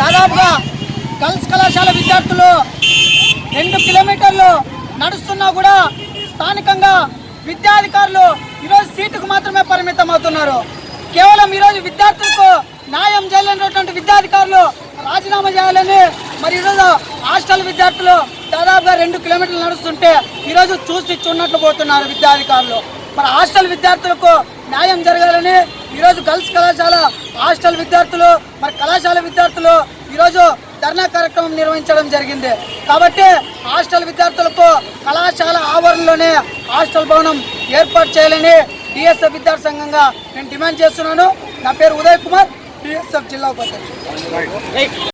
దాదాపుగా గర్ల్స్ కళాశాల విద్యార్థులు రెండు కిలోమీటర్లు నడుస్తున్నా కూడా స్థానికంగా విద్యాధికారులు ఈరోజు సీటుకు మాత్రమే పరిమితం అవుతున్నారు కేవలం ఈరోజు విద్యార్థులకు న్యాయం చేయలేనటువంటి విద్యాధికారులు రాజీనామా చేయాలని మరి ఈరోజు హాస్టల్ విద్యార్థులు దాదాపుగా రెండు కిలోమీటర్లు నడుస్తుంటే ఈరోజు చూసి చూన్నట్లు పోతున్నారు విద్యాధికారులు. మరి హాస్టల్ విద్యార్థులకు న్యాయం జరగాలని ఈరోజు గర్ల్స్ కళాశాల హాస్టల్ విద్యార్థులు మరి కళాశాల విద్యార్థులు ఈరోజు ధర్నా కార్యక్రమం నిర్వహించడం జరిగింది. కాబట్టి హాస్టల్ విద్యార్థులకు కళాశాల ఆవరణలోనే హాస్టల్ భవనం ఏర్పాటు చేయాలని డిఎస్ఎఫ్ విద్యార్థి సంఘంగా నేను డిమాండ్ చేస్తున్నాను. నా పేరు ఉదయ్ కుమార్ డిఎస్ఎఫ్ జిల్లా ఉపాధ్యక్షుడు.